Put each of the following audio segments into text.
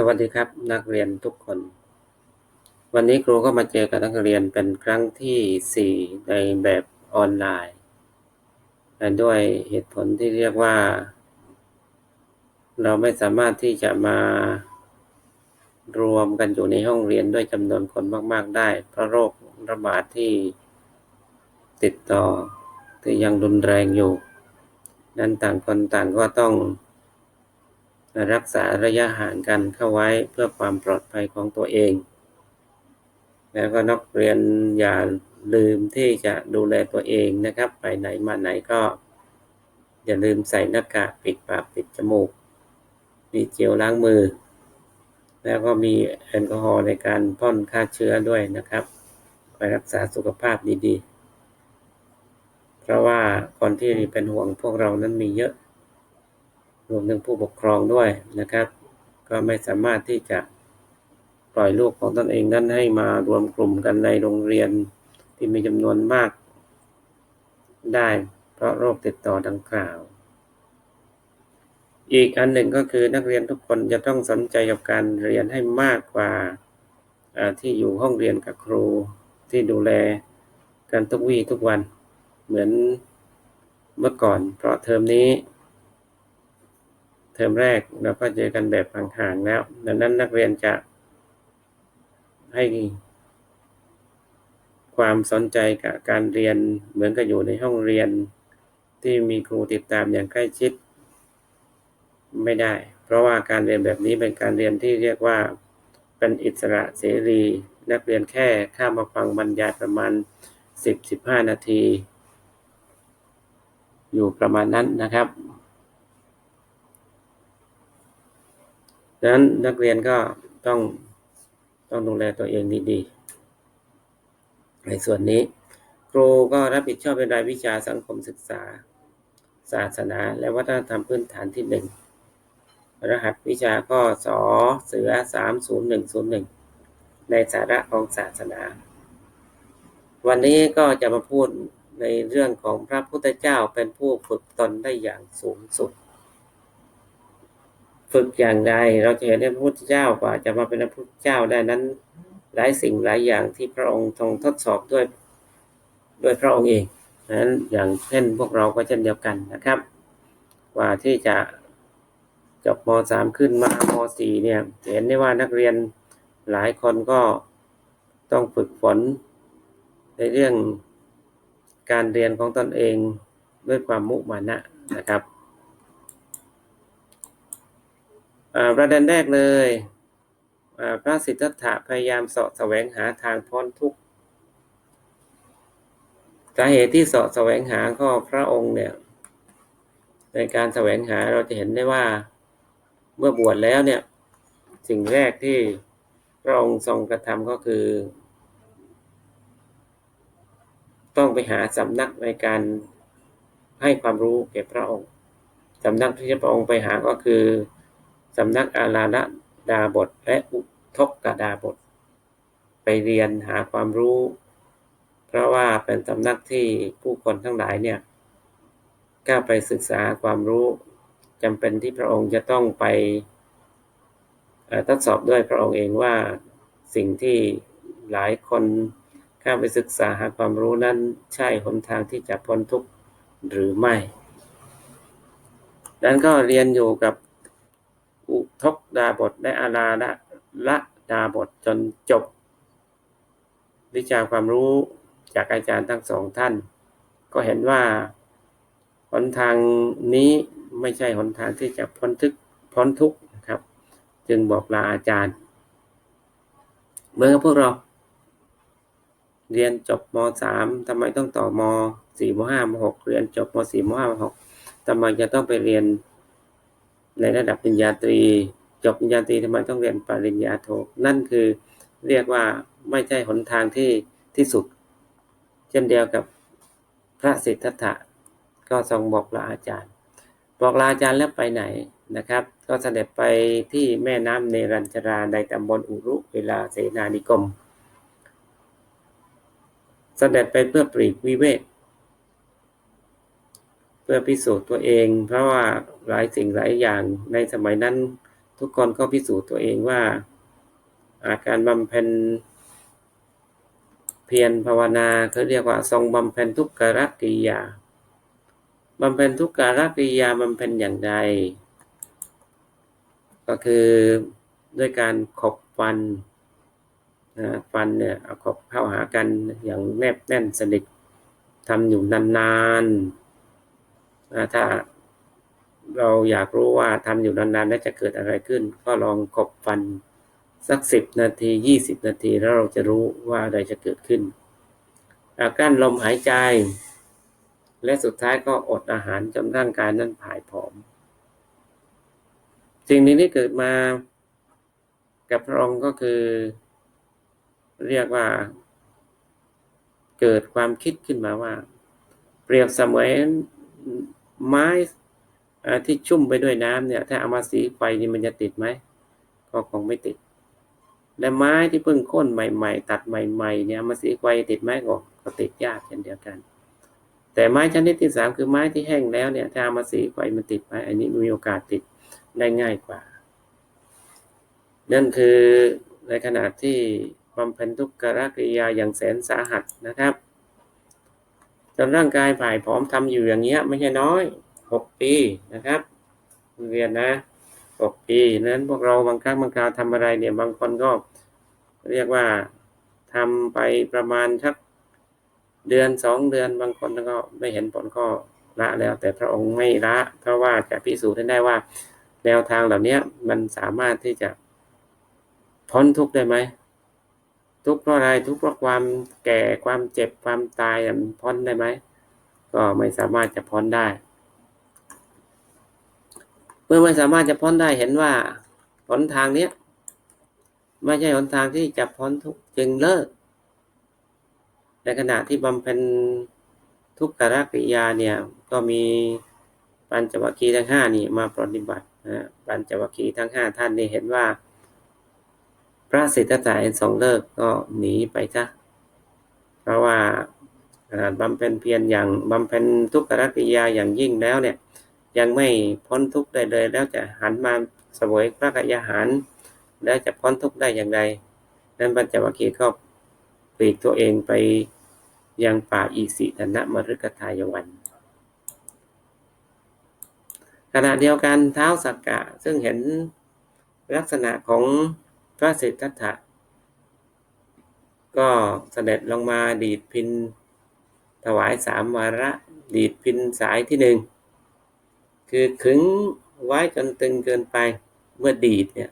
สวัสดีครับนักเรียนทุกคน วันนี้ครูก็มาเจอกับนักเรียนเป็นครั้งที่ 4 ในแบบออนไลน์และด้วยเหตุผลที่เรียกว่า เราไม่สามารถที่จะมารวมกันอยู่ในห้องเรียนด้วยจำนวนคนมาก ๆ ได้ เพราะโรคระบาดที่ติดต่อที่ยังรุนแรงอยู่ นั้นต่างคนต่างก็ต้อง รักษาระยะห่างกันเข้าไว้เพื่อความปลอดภัยของตัวเอง แล้วก็นักเรียนอย่าลืมที่จะดูแลตัวเองนะครับ ไปไหนมาไหนก็อย่าลืมใส่หน้ากากปิดปากปิดจมูก มีเจลล้างมือ แล้วก็มีแอลกอฮอล์ในการพ่นฆ่าเชื้อด้วยนะครับ ไปรักษาสุขภาพดีๆ เพราะว่าคนที่เป็นห่วงพวกเรานั้นมีเยอะ รวมถึงผู้ปกครองด้วยนะครับ ก็ไม่สามารถที่จะปล่อยลูกของตนเองนั้นให้มารวมกลุ่มกันในโรงเรียนที่มีจำนวนมาก ได้ เพราะโรคติดต่อดังกล่าว อีกอันหนึ่งก็คือนักเรียนทุกคนจะต้องสนใจกับการเรียนให้มากกว่าที่อยู่ห้องเรียนกับครูที่ดูแลกันทุกวี่ทุกวันเหมือนเมื่อก่อน เพราะเทอมนี้ เทอมแรกเราก็เจอกันแบบห่างๆแล้ว ดังนั้นนักเรียนจะให้ความสนใจกับการเรียนเหมือนกับอยู่ในห้องเรียนที่มีครูติดตามอย่างใกล้ชิด ไม่ได้ เพราะว่าการเรียนแบบนี้เป็นการเรียนที่เรียกว่าเป็นอิสระเสรี นักเรียนแค่เข้ามาฟังบรรยายประมาณ 10-15 นาที อยู่ประมาณนั้นนะครับ ดังนั้นนักเรียนก็ต้องต้องดูแลตัวเองดีๆ ในส่วนนี้ ครูก็รับผิดชอบเป็นรายวิชาสังคมศึกษา ศาสนา และวัฒนธรรมพื้นฐานที่หนึ่งรหัสวิชาก็สอเสือสามศูนย์หนึ่งศูนย์หนึ่งในสาระของศาสนา วันนี้ก็จะมาพูดในเรื่องของพระพุทธเจ้าเป็นผู้ฝึกตนได้อย่างสูงสุด ฝึกอย่างใดเราจะเห็นได้พระพุทธเจ้ากว่า จะมาเป็นพระพุทธเจ้าได้นั้น หลายสิ่งหลายอย่างที่พระองค์ทรงทดสอบด้วยด้วยพระองค์เองนั้นอย่างเช่นพวกเราก็เช่นเดียวกันนะครับ กว่าที่จะจบม .3 ขึ้นมาม .4 เนี่ยเห็นได้ว่านักเรียนหลายคนก็ต้องฝึกฝน ในเรื่องการเรียนของตนเองด้วยความมุมานะนะครับ ประเด็นแรกเลยพระสิทธัตถะพยายามเสาะแสวงหาทางพ้นทุกข์สาเหตุที่เสาะแสวงหาก็พระองค์เนี่ย ในการแสวงหาเราจะเห็นได้ว่าเมื่อบวชแล้วเนี่ย สิ่งแรกที่พระองค์ทรงกระทำก็คือ ต้องไปหาสำนักในการให้ความรู้แก่พระองค์สำนักที่พระองค์ไปหาก็คือ สำนักอาราณดาบทและอุทกกดาบท ไปเรียนหาความรู้ เพราะว่าเป็นสำนักที่ผู้คนทั้งหลายเนี่ยก้าไปศึกษาความรู้จำเป็นที่พระองค์จะต้องไปทดสอบด้วยพระองค์เองว่าสิ่งที่หลายคนข้าไปศึกษาหาความรู้นั้นใช่หนทางที่จะพ้นทุกข์หรือไม่ดังนั้นก็เรียนอยู่กับ อุทกดาบทและอาราละละดาบทจนจบ วิชาความรู้จากอาจารย์ทั้งสองท่าน ก็เห็นว่าหนทางนี้ไม่ใช่หนทางที่จะพ้นทุกพ้นทุกนะครับ จึงบอกลาอาจารย์ เมื่อพวกเรา เรียนจบม .3 ทำไมต้องต่อม .4 ม .5 ม .6 เรียนจบม .4 ม .5 ม .6 ทำไมจะต้องไปเรียน ในระดับปริญญาตรี จบปริญญาตรีทำไมต้องเรียนปริญญาโท นั่นคือเรียกว่าไม่ใช่หนทางที่ที่สุด เช่นเดียวกับพระสิทธัตถะก็ทรงบอกลาอาจารย์ บอกลาอาจารย์แล้วไปไหนนะครับ ก็เสด็จไปที่แม่น้ำเนรัญชราในตำบลอุรุเวลาเสนานิกรมเสด็จไปเพื่อปรีกวิเวก พื่อพิสูจน์ตัวเอง เพราะว่าหลายสิ่งหลายอย่างในสมัยนั้น ทุกคนก็พิสูจน์ตัวเองว่า อาการบำเพ็ญเพียรภาวนาเขาเรียกว่า ทรงบำเพ็ญทุกขกิริยาบำเพ็ญทุกขกิริยาบำเพ็ญอย่างใดก็คือด้วยการขบฟันนะฟันเนี่ยเอาขบเข้าหากันอย่างแนบแน่นสนิททำอยู่นานๆ ถ้าเราอยากรู้ว่าทำอยู่นานๆ แล้วจะเกิดอะไรขึ้น ก็ลองขบฟันสักสิบนาทียี่สิบนาที แล้วเราจะรู้ว่าอะไรจะเกิดขึ้นอากั้นลมหายใจ และสุดท้ายก็อดอาหารจนร่างกายนั้นผายผอม สิ่งนี้ที่เกิดมากับพระองค์ก็คือ เรียกว่า เกิดความคิดขึ้นมาว่า เปรียบเสมือน ไม้ที่ชุ่มไปด้วยน้ำเนี่ย ถ้าเอามาสีไฟนี่มันจะติดไหมก็คงไม่ติด และไม้ที่เพิ่งค่นใหม่ ๆ ตัดใหม่ ๆ เนี่ยมาสีไฟติดไหมก็ก็ติดยากเช่นเดียวกัน แต่ไม้ชนิดที่สามคือไม้ที่แห้งแล้วเนี่ย ถ้าเอามาสีไฟมันติดไหมอันนี้มีโอกาสติดได้ง่ายกว่า นั่นคือในขณะที่บำเพ็ญทุกขกิริยาอย่างแสนสาหัสนะครับ จนร่างกายผ่ายผอมทำอยู่อย่างเงี้ย ไม่ใช่น้อยหกปีนะครับเรียนนะหกปีนั้นพวกเราบางครั้งบางคราวทำอะไรเนี่ยบางคนก็เรียกว่าทำไปประมาณสักเดือนสองเดือนบางคนก็ไม่เห็นผลก็ละแล้ว แต่พระองค์ไม่ละ เพราะว่าจะพิสูจน์ได้ว่า แนวทางเหล่านี้มันสามารถที่จะพ้นทุกข์ได้ไหม ทุกข์เพราะอะไรทุกข์เพราะความแก่ความเจ็บความตายมันพ้นได้ไหมก็ไม่สามารถจะพ้นได้ เมื่อไม่สามารถจะพ้นได้เห็นว่าหนทางเนี้ยไม่ใช่หนทางที่จะพ้นทุกจึงเลิก ในขณะที่บำเพ็ญทุกขกริยาเนี่ย ก็มีปัญจวัคคีย์ทั้งห้านี่มาปฏิบัตินะปัญจวัคคีย์ทั้งห้าท่านนี่เห็นว่า พระสิทธัตถะเห็นสองเลิกก็หนีไปซะเพราะว่าขนาดบำเพ็ญเพียรอย่างบำเพ็ญทุกขกิริยาอย่างยิ่งแล้วเนี่ย ยังไม่พ้นทุกข์ได้เลย แล้วจะหันมาสวยพระกยาหาร แล้วจะพ้นทุกข์ได้อย่างไรนั้นปัญจวัคคีก็ปลีกตัวเองไปยังป่าอีสิธนะมฤกทายวัน ขณะเดียวกันเท้าสักกะซึ่งเห็นลักษณะของ พระสิทธัตถะก็เสด็จลงมาดีดพินถวายสามวาระดีดพินสายที่หนึ่งคือขึงไว้จนตึงเกินไปเมื่อดีดเนี่ย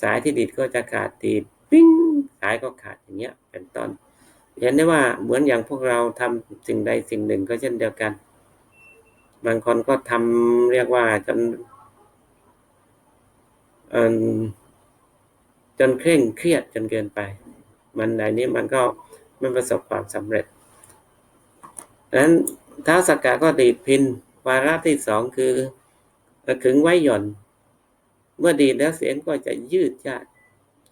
สายที่ดีดก็จะขาดดีดปิ้งสายก็ขาดอย่างเงี้ยเป็นต้นเห็นได้ว่าเหมือนอย่างพวกเราทำสิ่งใดสิ่งหนึ่งก็เช่นเดียวกัน บางคนก็ทำเรียกว่าจน จนเคร่งเครียดจนเกินไป มันในนี้มันก็ไม่ประสบความสำเร็จดังนั้นท้าสกกาก็ดีดพินวาระที่สองคือขึงไว้หย่อน เมื่อดีแล้วเสียงก็จะยืดยาด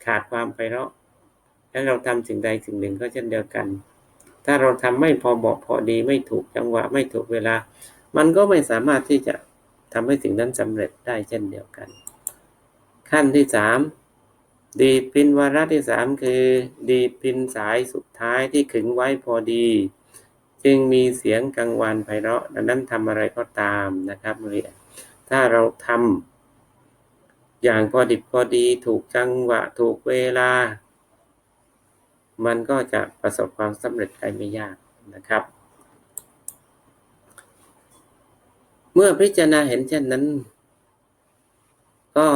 ขาดความไพเราะถ้าเราทำสิ่งใดสิ่งหนึ่งก็เช่นเดียวกัน ถ้าเราทำไม่พอเหมาะพอดีไม่ถูกจังหวะไม่ถูกเวลา มันก็ไม่สามารถที่จะทำให้สิ่งนั้นสำเร็จได้เช่นเดียวกัน ขั้นที่สาม ดีดพินวาระที่สามคือ ดีดพินสายสุดท้ายที่ขึงไว้พอดี จึงมีเสียงกังวานไพเราะดังนั้นทำอะไรก็ตามนะครับเรียนถ้าเราทำอย่างพอดิบพอดีถูกจังหวะถูกเวลา มันก็จะประสบความสำเร็จได้ไม่ยากนะครับ เมื่อพิจารณาเห็นเช่นนั้น ก็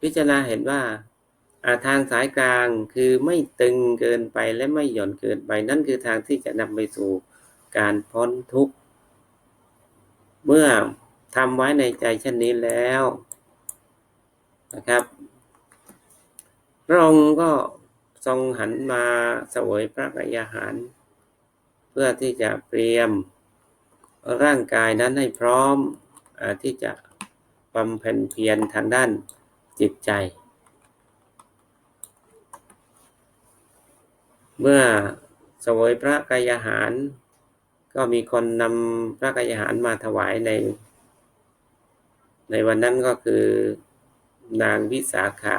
พิจารณาเห็นว่า ทางสายกลางคือไม่ตึงเกินไปและไม่หย่อนเกินไปนั่นคือทางที่จะนำไปสู่การพ้นทุกข์ เมื่อทำไว้ในใจเช่นนี้แล้วนะครับพระองค์ก็ทรงหันมาสวยพระกยาหาร เพื่อที่จะเตรียมร่างกายนั้นให้พร้อมอที่จะบำเพ็ญเพียรทางด้านจิตใจ เมื่อสวยพระกายหาร ก็มีคนนำพระกายหารมาถวายใน ในวันนั้นก็คือนางวิสาขา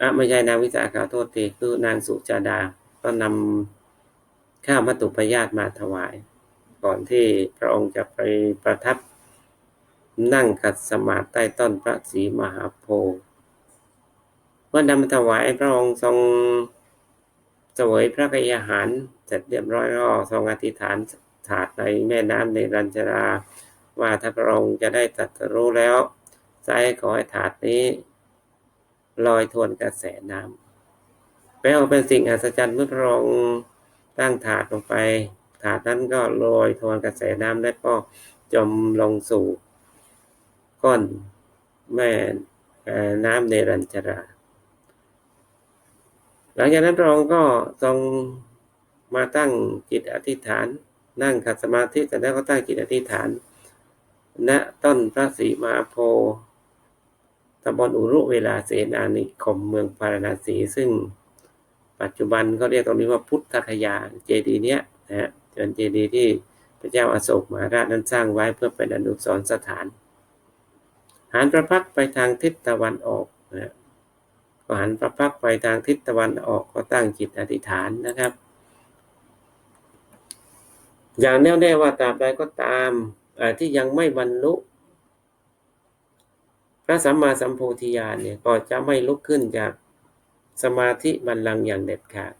อะไม่ใช่นางวิสาขาโทษทีคือนางสุจาดา ก็นำข้าวมัตตุปยาตมาถวาย ก่อนที่พระองค์จะไปประทับนั่งขัดสมาธิใต้ต้นพระศรีมหาโพธิ์ เมื่อนำมาถวายพระองค์ทรงเสวยพระกยาหารเสร็จเรียบร้อยก็ทรงอธิษฐานถาดในแม่น้ำในรัญชรา ว่าถ้าพระองค์จะได้ตรัสรู้แล้วใจขอให้ถาดนี้ลอยทวนกระแสน้ำแปลว่าเป็นสิ่งอัศจรรย์เมื่อพระองค์ตั้งถาดลงไปถาดนั้นก็ลอยทวนกระแสน้ำและก็จมลงสู่ก้นแม่น้ำในรัญชรา หลังจากนั้นพระองค์ก็ทรงมาตั้งจิตอธิษฐาน นั่งขัดสมาธิเสร็จแล้วก็ตั้งจิตอธิษฐาน ณต้นพระศรีมหาโพธิ์ตำบลอุรุเวลาเสนานิคมเมืองพาราณสีซึ่งปัจจุบันเขาเรียกตรงนี้ว่าพุทธคยาเจดีย์เนี้ยนะฮะเป็นเจดีย์ที่พระเจ้าอาโศกมหาราชนั้นสร้างไว้เพื่อเป็นอนุสรณ์สถาน หันพระพักไปทางทิศตะวันออกนะ ก็หันพระพักไปทางทิศตะวันออกก็ตั้งจิตอธิษฐานนะครับ อย่างแน่วแน่ว่าตราบใดก็ตามที่ยังไม่บรรลุ พระสัมมาสัมโพธิญาณเนี่ยก็จะไม่ลุกขึ้นจากสมาธิบัลลังก์อย่างเด็ดขาด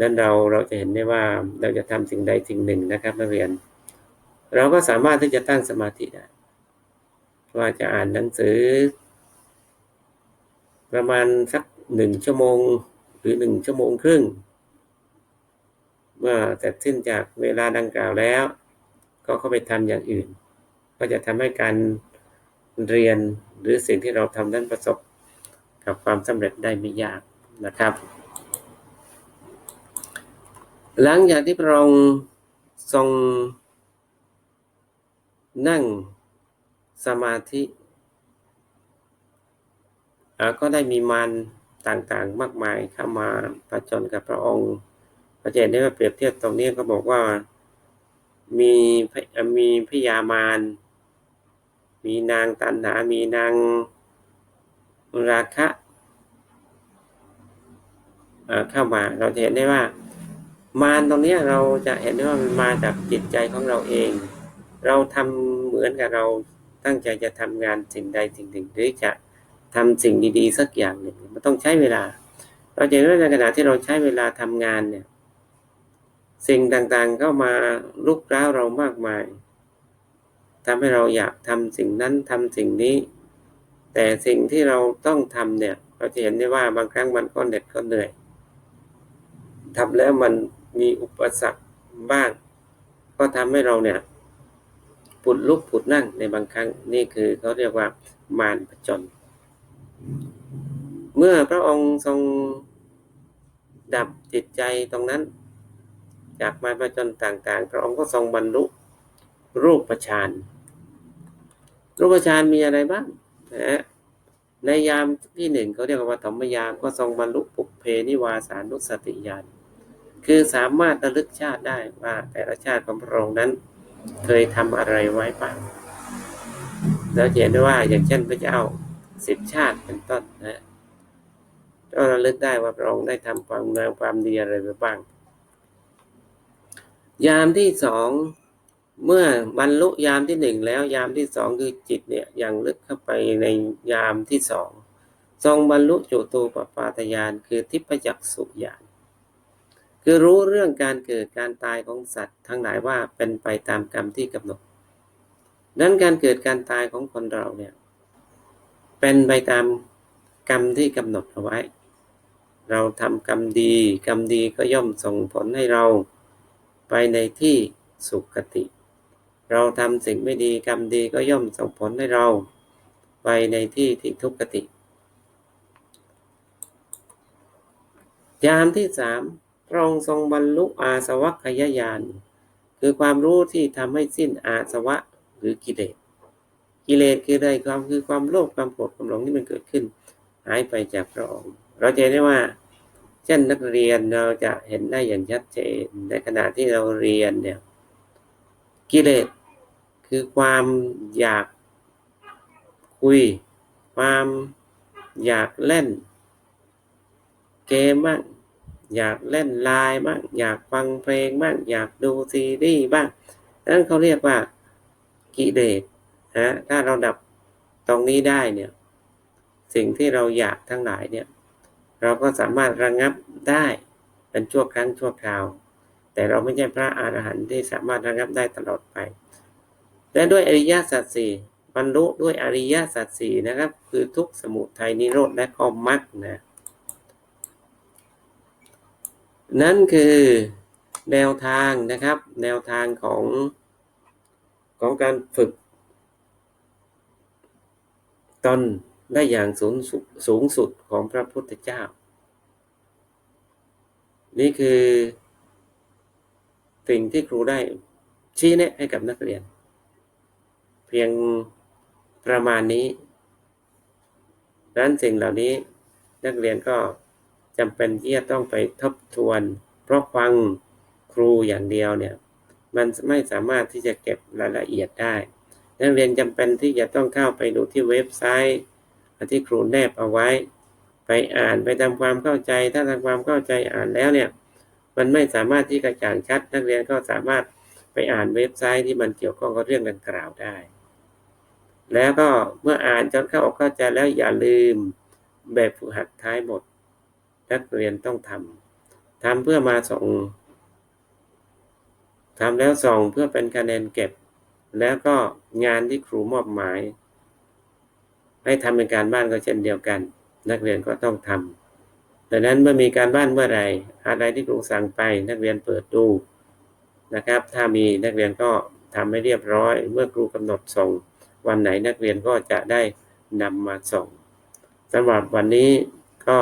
นั้นเราเราจะเห็นได้ว่าเราจะทำสิ่งใดสิ่งหนึ่งนะครับนักเรียน เราก็สามารถที่จะตั้งสมาธิได้ว่าจะอ่านหนังสือ ประมาณสักหนึ่งชั่วโมง หรือหนึ่งชั่วโมงครึ่ง เมื่อเสร็จสิ้นจากเวลาดังกล่าวแล้ว ก็เข้าไปทำอย่างอื่น ก็จะทำให้การเรียนหรือสิ่งที่เราทำนั้นประสบกับความสำเร็จได้ไม่ยากนะครับ หลังจากที่พระองค์ทรงนั่งสมาธิ ก็ได้มีมารต่างๆ มากมายเข้ามาประจนกับพระองค์พระเจ้าได้มาเปรียบเทียบตรงนี้ก็บอกว่า มีมีพยามารมีนางตันหา มีนางราคะเข้ามา เราเห็นได้ว่า มารตรงนี้เราจะเห็นได้ว่ามันมาจากจิตใจของเราเอง เราทำเหมือนกับเราตั้งใจจะทำงานสิ่งใดสิ่งหนึ่งหรือจะ ทำสิ่งดีๆ สักอย่างหนึ่งมันต้องใช้เวลา เราจะเห็นว่าในขณะที่เราใช้เวลาทำงานเนี่ย สิ่งต่างๆเข้ามาลุกร้าวเรามากมายทำให้เราอยากทำสิ่งนั้นทำสิ่งนี้ แต่สิ่งที่เราต้องทำเนี่ย เราจะเห็นได้ว่าบางครั้งมันก็เหน็ดก็เหนื่อยทำแล้วมันมีอุปสรรคบ้าง ก็ทำให้เราเนี่ยผุดลุกผุดนั่งในบางครั้งนี่คือเขาเรียกว่ามารผจญ เมื่อพระองค์ทรงดับจิตใจตรงนั้น จากมารผจญต่าง ๆ พระองค์ก็ทรงบรรลุรูปฌานรูปฌานมีอะไรบ้างนะฮะในยามที่หนึ่งเขาเรียกว่าธรรมยามก็ทรงบรรลุปุเพนิวาสานุสติญาณคือสามารถระลึกชาติได้ว่าแต่ละชาติของพระองค์นั้น เคยทำอะไรไว้บ้างแล้วเห็นได้ว่าอย่างเช่นพระเจ้า สิบชาติเป็นต้นนะก็ระลึกได้ว่าพระองค์ได้ทำความงามความดีอะไรไปบ้าง ยามที่สองเมื่อบรรลุยามที่หนึ่งแล้ว ยามที่สองคือจิตเนี่ยยังลึกเข้าไปในยามที่สองทรงบรรลุจุตูปปาตยานคือทิพยักษุญาณคือรู้เรื่องการเกิดการตายของสัตว์ ทั้งหลายว่าเป็นไปตามกรรมที่กำหนดนั้นการเกิดการตายของคนเราเนี่ย เป็นไปตามกรรมที่กำหนดเอาไว้ เราทำกรรมดี กรรมดีก็ย่อมส่งผลให้เราไปในที่สุขติ เราทำสิ่งไม่ดีกรรมดีก็ย่อมส่งผลให้เรา ไปในที่ที่ทุกขติ ยามที่สามพระองค์ทรงบรรลุอาสวัคยญาณคือความรู้ที่ทำให้สิ้นอาสวะหรือกิเลส กิเลสคือใดความคือความโลภความโกรธความหลงที่มันเกิดขึ้น หายไปจากพระองค์เราจะเห็นได้ว่า เช่นนักเรียนเราจะเห็นได้อย่างชัดเจนในขณะที่เราเรียนเนี่ยกิเลสคือความอยากคุย ความอยากเล่น เกมบ้างอยากเล่นไลน์บ้างอยากฟังเพลงบ้างอยากดูซีรีส์บ้างนั่นเขาเรียกว่ากิเลส นะถ้าเราดับตรงนี้ได้เนี่ย สิ่งที่เราอยากทั้งหลายเนี่ย เราก็สามารถระงงับได้เป็นชั่วครั้งชั่วคราว แต่เราไม่ใช่พระอรหันต์ที่สามารถระงับได้ตลอดไป และด้วยอริยสัจสี่บรรลุด้วยอริยสัจสี่นะครับ คือทุกสมุทัยนิโรธและก็มรรคนะนั่นคือแนวทางนะครับ แนวทางของของการฝึก ตนได้อย่างสูงสุดสูงสุดของพระพุทธเจ้า นี่คือสิ่งที่ครูได้ชี้แนะให้กับนักเรียน เพียงประมาณนี้ดังนั้นสิ่งเหล่านี้นักเรียนก็จำเป็นที่จะต้องไปทบทวน เพราะฟังครูอย่างเดียวเนี่ย มันไม่สามารถที่จะเก็บรายละเอียดได้ นักเรียนจำเป็นที่จะต้องเข้าไปดูที่เว็บไซต์ที่ครูแนบเอาไว้ ไปอ่านไปทำความเข้าใจ ถ้าทำความเข้าใจอ่านแล้วเนี่ยมันไม่สามารถที่กระจ่างชัด นักเรียนก็สามารถไปอ่านเว็บไซต์ที่มันเกี่ยวข้องกับเรื่องดังกล่าวได้ แล้วก็เมื่ออ่านจนเข้าอกเข้าใจแล้วอย่าลืมแบบฝึกหัดท้ายบทนักเรียนต้องทำทำเพื่อมาส่งทำแล้วส่งเพื่อเป็นคะแนนเก็บ แล้วก็งานที่ครูมอบหมาย ให้ทำเป็นการบ้านก็เช่นเดียวกัน นักเรียนก็ต้องทำดังนั้นเมื่อมีการบ้านเมื่อไหร่อะไรที่ครูสั่งไป นักเรียนเปิดดูนะครับ ถ้ามีนักเรียนก็ทำให้เรียบร้อย เมื่อครูกำหนดส่ง วันไหนนักเรียนก็จะได้นำมาส่งสำหรับวันนี้ก็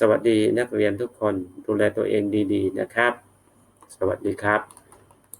สวัสดีนักเรียนทุกคนดูแลตัวเองดี ๆ นะครับ สวัสดีครับ